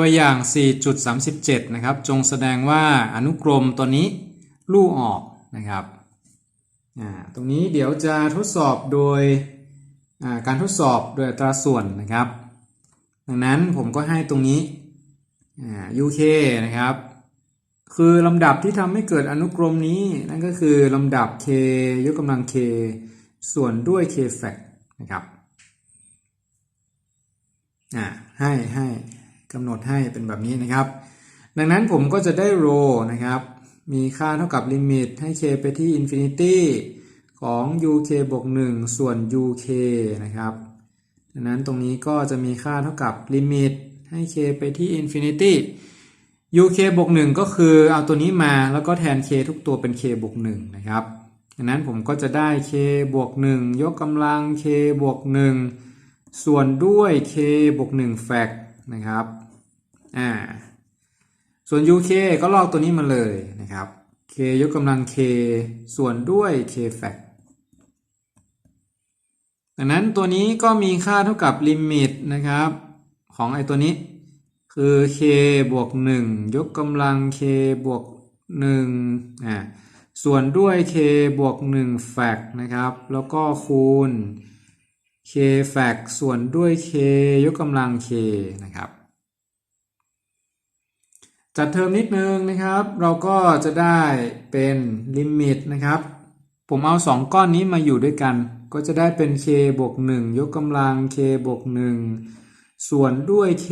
ตัวอย่าง 4.37 นะครับ จงแสดงว่าอนุกรมตัวนี้ลู่ออกนะครับ ตรงนี้เดี๋ยวจะทดสอบโดยการทดสอบโดยอัตราส่วนนะครับ ดังนั้นผมก็ให้ตรงนี้ UK นะครับ คือลำดับที่ทำให้เกิดอนุกรมนี้นั่นก็คือลำดับ k ยกกำลัง k ส่วนด้วย k fact นะครับ ให้ให้ กำหนดให้เป็นแบบนี้นะครับ ดังนั้นผมก็จะได้ rho นะครับ มีค่าเท่ากับลิมิตให้ k ไปที่ infinity ของ uk บวก1ส่วน uk นะครับ ดังนั้นตรงนี้ก็จะมีค่าเท่ากับลิมิตให้ k ไปที่ infinity uk บวก1ก็คือเอาตัวนี้มาแล้วก็แทน k ทุกตัวเป็น k บวก1นะครับดังนั้นผมก็จะได้ k บวก1ยกกำลัง k บวก1ส่วนด้วย k บวก1แฟก นะครับอ่าส่วน uk ก็ลอกตัวนี้มาเลยนะครับ k ยกกำลัง k ส่วนด้วย k แฟกดังนั้นตัวนี้ก็มีค่าเท่ากับลิมิตนะครับ ของไอตัวนี้ คือ k บวก 1 ยกกำลัง k บวก1อ่าส่วนด้วย k บวก1แฟกนะครับ แล้วก็คูณ k แฟกส่วนด้วย k ยกกำลัง k นะครับ จัดเทอมนิดนึงนะครับ เราก็จะได้เป็นลิมิตนะครับ ผมเอา 2 ก้อนนี้มาอยู่ด้วยกัน ก็จะได้เป็น k บวก1ยกกำลัง k บวก1ส่วนด้วย k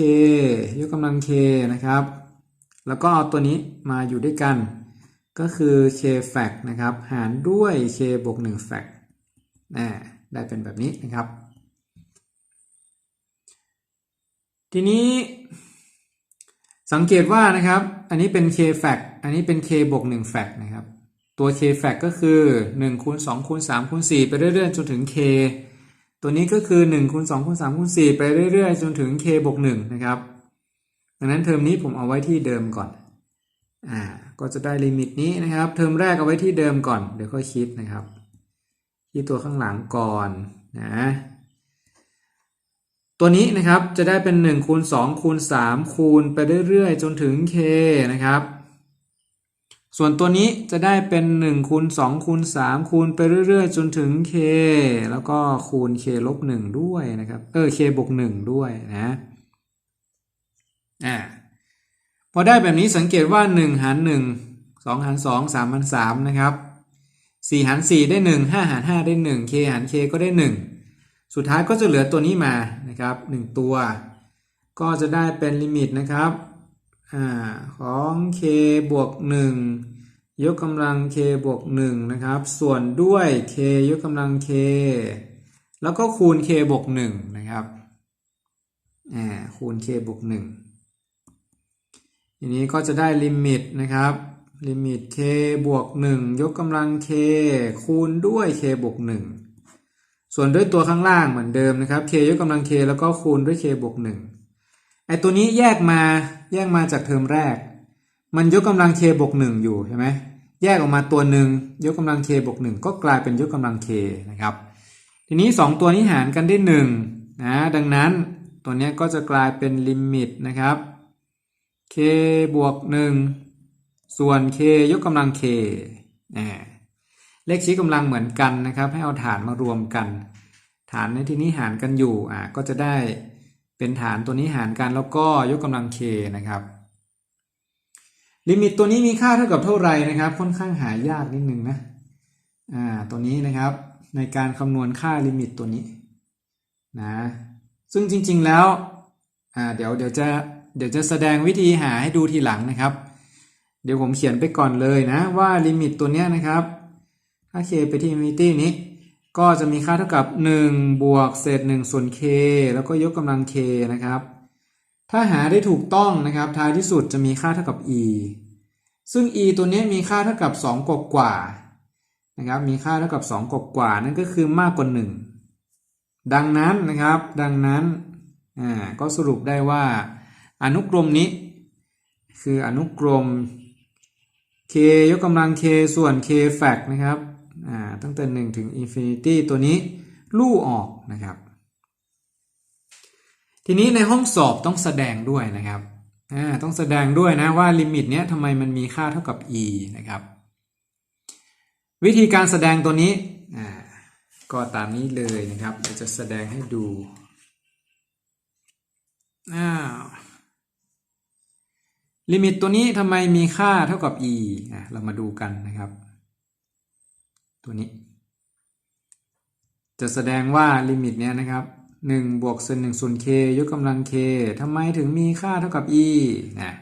ยกกำลัง k นะครับ แล้วก็เอาตัวนี้มาอยู่ด้วยกัน ก็คือ k f a c นะครับ หารด้วย k บวก1 fact นะได้เป็นแบบนี้นะครับ ทีนี้สังเกตว่านะครับ อันนี้เป็น k fact อันนี้เป็น k บวก1 fact นะครับ ตัว k fact ก็คือ1คูณ2คูณ3คูณ4ไปเรื่อยๆ จนถึง k ตัวนี้ก็คือ1คูณ2คูณ3คูณ4ไปเรื่อยๆ จนถึง k บวก1นะครับ ดังนั้นเทอมนี้ผมเอาไว้ที่เดิมก่อน อ่า ก็จะได้ลิมิตนี้นะครับ เทอมแรกเอาไว้ที่เดิมก่อน เดี๋ยวค่อยคิดนะครับ ที่ตัวข้างหลังก่อนนะ ตัวนี้นะครับจะได้เป็น1คูณ2คูณ3คูณไปเรื่อยๆ จนถึง k นะครับ ส่วนตัวนี้จะได้เป็น1คูณ2คูณ3คูณไปเรื่อยๆ จนถึง k แล้วก็คูณ k ลบ1ด้วยนะครับ เออ k บวก1ด้วยนะ อ่า พอได้แบบนี้สังเกตว่า 1 หาร 1 2 หาร 2 3 หาร 3 นะครับ 4 หาร 4 ได้ 1 5 หาร 5 ได้ 1 k หาร k ก็ได้ 1 สุดท้ายก็จะเหลือตัวนี้มานะครับ1ตัว ก็จะได้เป็นลิมิตนะครับอของ k บวก1ยกกำลัง k บวก1นะครับ ส่วนด้วย k ยกกำลัง k แล้วก็คูณ k บวก1นะครับคูณ k บวก1ทีนี้ก็จะได้ลิมิตนะครับ ลิมิต k บวก1ยกกำลัง k คูณด้วย k บวก1 ส่วนด้วยตัวข้างล่างเหมือนเดิมนะครับ k ยกกำลัง k แล้วก็คูณด้วย k บวก1ไอตัวนี้แยกมาแยกมาจากเทอมแรก มันยกกำลัง k บวก1อยู่ใช่ไหมแยกออกมาตัวหนึ่งยกกำลัง k บวก1ก็กลายเป็นยกกำลัง k นะครับ ทีนี้ 2 ตัวนี้หารกันได้1นะดังนั้นตัวนี้ก็จะกลายเป็นลิมิตนะครับ k บวก1ส่วน k ยกกำลัง k อ่า เลขชี้กำลังเหมือนกันนะครับ ให้เอาฐานมารวมกัน ฐานในที่นี้หารกันอยู่อ่าก็จะได้เป็นฐานตัวนี้หารกันแล้วก็ยกกำลัง k นะครับ ลิมิตตัวนี้มีค่าเท่ากับเท่าไหร่นะครับ ค่อนข้างหายากนิดนึงนะอ่าตัวนี้นะครับในการคำนวณค่าลิมิตตัวนี้นะซึ่งจริง ๆแล้วอ่าเดี๋ยวเดี๋ยวจะเดี๋ยวจะแสดงวิธีหาให้ดูทีหลังนะครับ เดี๋ยวผมเขียนไปก่อนเลยนะว่าลิมิตตัวเนี้ยนะครับ ถ้า k ไปที่ infinity นี้ ก็จะมีค่าเท่ากับ 1 บวกเศษ1ส่วน k แล้วก็ยกกำลัง k นะครับ ถ้าหาได้ถูกต้องนะครับ ท้ายที่สุดจะมีค่าเท่ากับ e ซึ่ง e ตัวนี้มีค่าเท่ากับ 2 กว่ากว่านะครับ มีค่าเท่ากับ 2 กว่ากว่า นั่นก็คือมากกว่า 1 ดังนั้นนะครับ ดังนั้น อ่า ก็สรุปได้ว่า อนุกรมนี้ คืออนุกรม k ยกกำลัง k ส่วน k fact นะครับ ตั้งแต่ 1 ถึง infinity ตัวนี้ลู่ออกนะครับ ทีนี้ในห้องสอบต้องแสดงด้วยนะครับต้องแสดงด้วยนะว่าลิมิตเนี้ยทำไมมันมีค่าเท่ากับ e นะครับ วิธีการแสดงตัวนี้ก็ตามนี้เลยนะครับเดี๋ยวจะแสดงให้ดูอ้าวลิมิตตัวนี้ทำไมมีค่าเท่ากับ e เรามาดูกันนะครับ ตัวนี้ จะแสดงว่าลิมิตเนี้ยนะครับ1บวกเศษ1ส่วน k ยกกำลัง k ทำไมถึงมีค่าเท่ากับ e นะ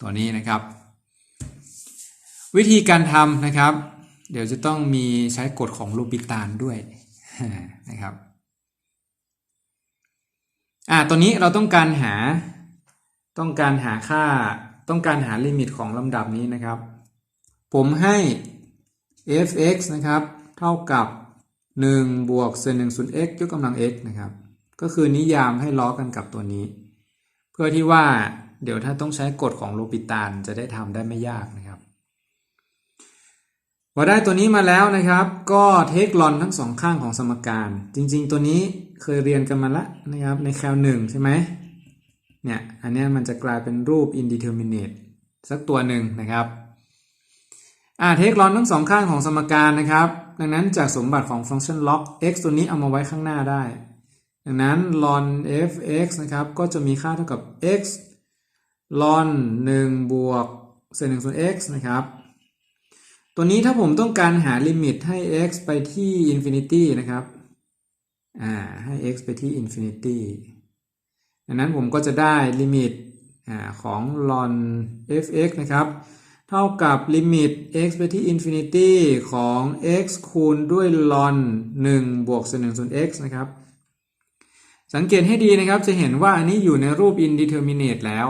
ตัวนี้นะครับ วิธีการทำนะครับ เดี๋ยวจะต้องมีใช้กฎของลูปิตานด้วยนะครับอ่าตัวนี้เราต้องการหาต้องการหาค่าต้องการหาลิมิตของลำดับนี้นะครับ ผมให้ f(x) นะครับ เท่ากับ 1 บวกเศษ1ส่วน x ยกกำลัง x นะครับ ก็คือนิยามให้ล้อกันกับตัวนี้ เพื่อที่ว่าเดี๋ยวถ้าต้องใช้กฎของโลปิตานจะได้ทำได้ไม่ยากนะครับพอได้ตัวนี้มาแล้วนะครับ ก็เทคลอนทั้งสองข้างของสมการ จริง ๆ ตัวนี้เคยเรียนกันมาละนะครับ ในแคลหนึ่งใช่ไหมเนี่ย อันนี้มันจะกลายเป็นรูป indeterminate สักตัวหนึ่งนะครับ อ่าเทคลอนทั้งสองข้างของสมการนะครับ ดังนั้นจากสมบัติของฟังก์ชัน log x ตัวนี้เอามาไว้ข้างหน้าได้ ดังนั้น ln f(x) นะครับก็จะมีค่าเท่ากับ x ln 1บวกเศษ1ส่วน x นะครับ ตัวนี้ถ้าผมต้องการหาลิมิตให้ x ไปที่ infinity นะครับอ่าให้ x ไปที่ infinity ดังนั้นผมก็จะได้ลิมิตอ่าของ ln f(x) นะครับ เท่ากับลิมิต x ไปที่ infinity ของ x คูณด้วย ln 1บวกเศษ1ส่วน x นะครับ สังเกตให้ดีนะครับจะเห็นว่าอันนี้อยู่ในรูป indeterminate แล้ว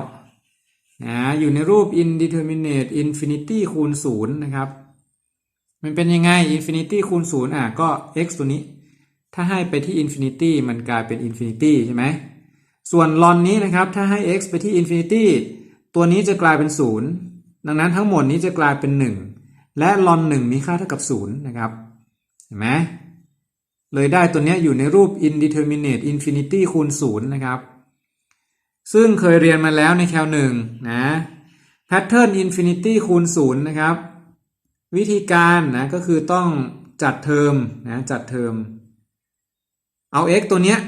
นะอยู่ในรูป indeterminate infinity คูณ0นะครับ มันเป็นยังไง infinity คูณ0อะก็ x ตัวนี้ ถ้าให้ไปที่ infinity มันกลายเป็น infinity ใช่ไหมส่วน ln นี้นะครับ ถ้าให้ x ไปที่ infinity ตัวนี้จะกลายเป็น 0 ดังนั้นทั้งหมดนี้จะกลายเป็น 1 และ ln 1มีค่าเท่ากับ0นะครับเห็นไหมเลยได้ตัวนี้อยู่ในรูป indeterminate infinity คูณ0นะครับ ซึ่งเคยเรียนมาแล้วในแคลหนึ่งนะ pattern infinity คูณ0นะครับ วิธีการนะก็คือต้องจัดเทอมนะจัดเทอม เอา x ตัวเนี้ย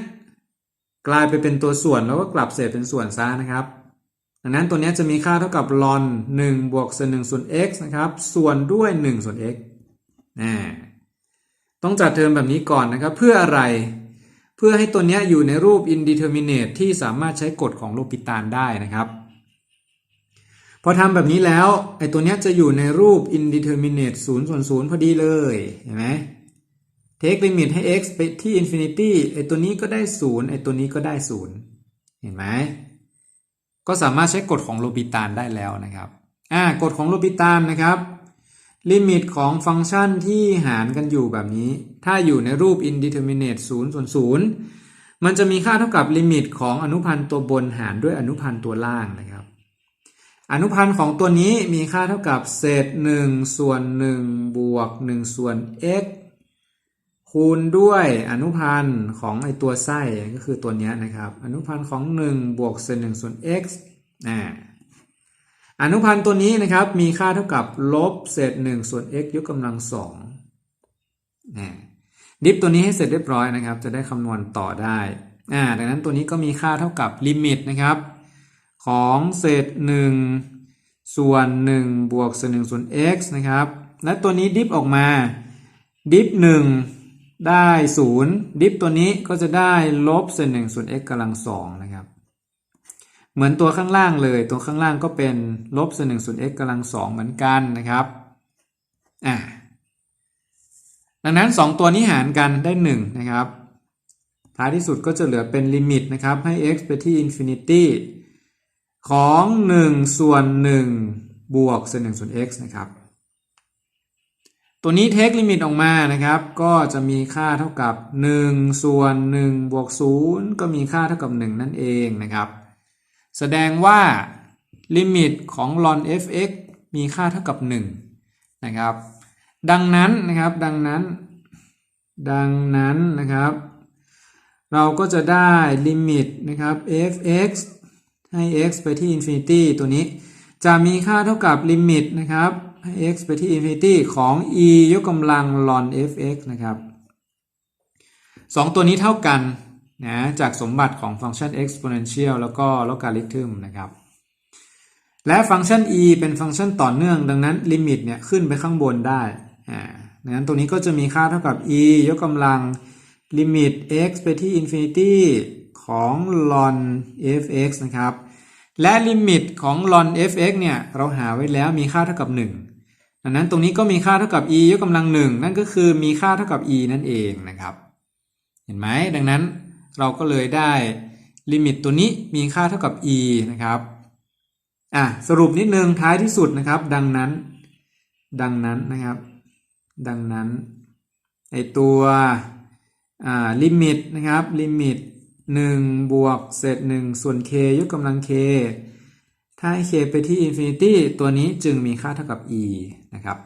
กลายไปเป็นตัวส่วนแล้วก็กลับเศษเป็นส่วนซะนะครับ ดังนั้นตัวนี้จะมีค่าเท่ากับ ln 1บวกเศษ1ส่วน x นะครับ ส่วนด้วย 1 ส่วน x นะต้องจัดเทอมแบบนี้ก่อนนะครับ เพื่ออะไร เพื่อให้ตัวนี้อยู่ในรูป indeterminate ที่สามารถใช้กฎของโลปิตานได้นะครับพอทำแบบนี้แล้วไอ้ตัวนี้จะอยู่ในรูป indeterminate 0ส่วน0พอดีเลยเห็นไหม take limit ให้ x ไปที่ infinity ไอ้ตัวนี้ก็ได้ 0 ไอ้ตัวนี้ก็ได้ 0 เห็นไหม ก็สามารถใช้กฎของโลปิตานได้แล้วนะครับอ่ากฎของโลปิตานนะครับลิมิตของฟังก์ชันที่หารกันอยู่แบบนี้ ถ้าอยู่ในรูป indeterminate 0ส่วน0มันจะมีค่าเท่ากับลิมิตของอนุพันธ์ตัวบนหารด้วยอนุพันธ์ตัวล่างนะครับ อนุพันธ์ของตัวนี้มีค่าเท่ากับเศษ1ส่วน1บวก1ส่วน x คูณด้วยอนุพันธ์ของไอตัวไส้ก็คือตัวนี้นะครับ อนุพันธ์ของ 1 บวกเศษ1ส่วน x อ่าอนุพันธ์ตัวนี้นะครับมีค่าเท่ากับลบเศษ1ส่วน x ยกกำลัง2นะดิฟตัวนี้ให้เสร็จเรียบร้อยนะครับ จะได้คำนวณต่อได้อ่าดังนั้นตัวนี้ก็มีค่าเท่ากับลิมิตนะครับ ของเศษ1ส่วน 1 บวกเศษ1ส่วน x นะครับ และตัวนี้ดิฟออกมาดิฟ1 ได้0ดิฟตัวนี้ก็จะได้ลบเศษ1ส่วน x กำลัง2นะครับ เหมือนตัวข้างล่างเลย ตัวข้างล่างก็เป็นลบเศษ1ส่วน x กำลัง2เหมือนกันนะครับอ่าดังนั้น 2 ตัวนี้หารกันได้ 1 นะครับ ท้ายที่สุดก็จะเหลือเป็นลิมิตนะครับ ให้ x ไปที่ infinity ของ 1 ส่วน 1 บวกเศษ1ส่วน x นะครับ ตัวนี้เทคลิมิตออกมานะครับ ก็จะมีค่าเท่ากับ 1 ส่วน 1 บวก 0 ก็มีค่าเท่ากับ 1 นั่นเองนะครับ แสดงว่าลิมิตของ ln f(x) มีค่าเท่ากับ 1 นะครับ ดังนั้นนะครับดังนั้น ดังนั้นนะครับ เราก็จะได้ลิมิตนะครับ f(x) ให้ x ไปที่ infinity ตัวนี้ จะมีค่าเท่ากับลิมิตนะครับ ให้ x ไปที่ infinity ของ e ยกกำลัง ln f(x) นะครับสองตัวนี้เท่ากันนะจากสมบัติของฟังก์ชัน exponential แล้วก็ logarithm นะครับ และฟังก์ชัน e เป็นฟังก์ชันต่อเนื่อง ดังนั้นลิมิตเนี่ยขึ้นไปข้างบนได้อ่าดังนั้นตรงนี้ก็จะมีค่าเท่ากับ e ยกกำลังลิมิต x ไปที่ infinity ของ ln f(x) นะครับ และลิมิตของ ln f(x) เนี่ยเราหาไว้แล้วมีค่าเท่ากับ 1 ดังนั้นตรงนี้ก็มีค่าเท่ากับ e ยกกำลัง1นั่นก็คือมีค่าเท่ากับ e นั่นเองนะครับ เห็นไหมดังนั้นเราก็เลยได้ลิมิตตัวนี้มีค่าเท่ากับ e นะครับอะสรุปนิดนึงท้ายที่สุดนะครับ ดังนั้น ดังนั้นนะครับ ดังนั้นไอตัวอ่าลิมิตนะครับลิมิต1บวกเศษ1ส่วน k ยกกำลัง k ถ้าให้ k ไปที่ infinity ตัวนี้จึงมีค่าเท่ากับ e นะครับ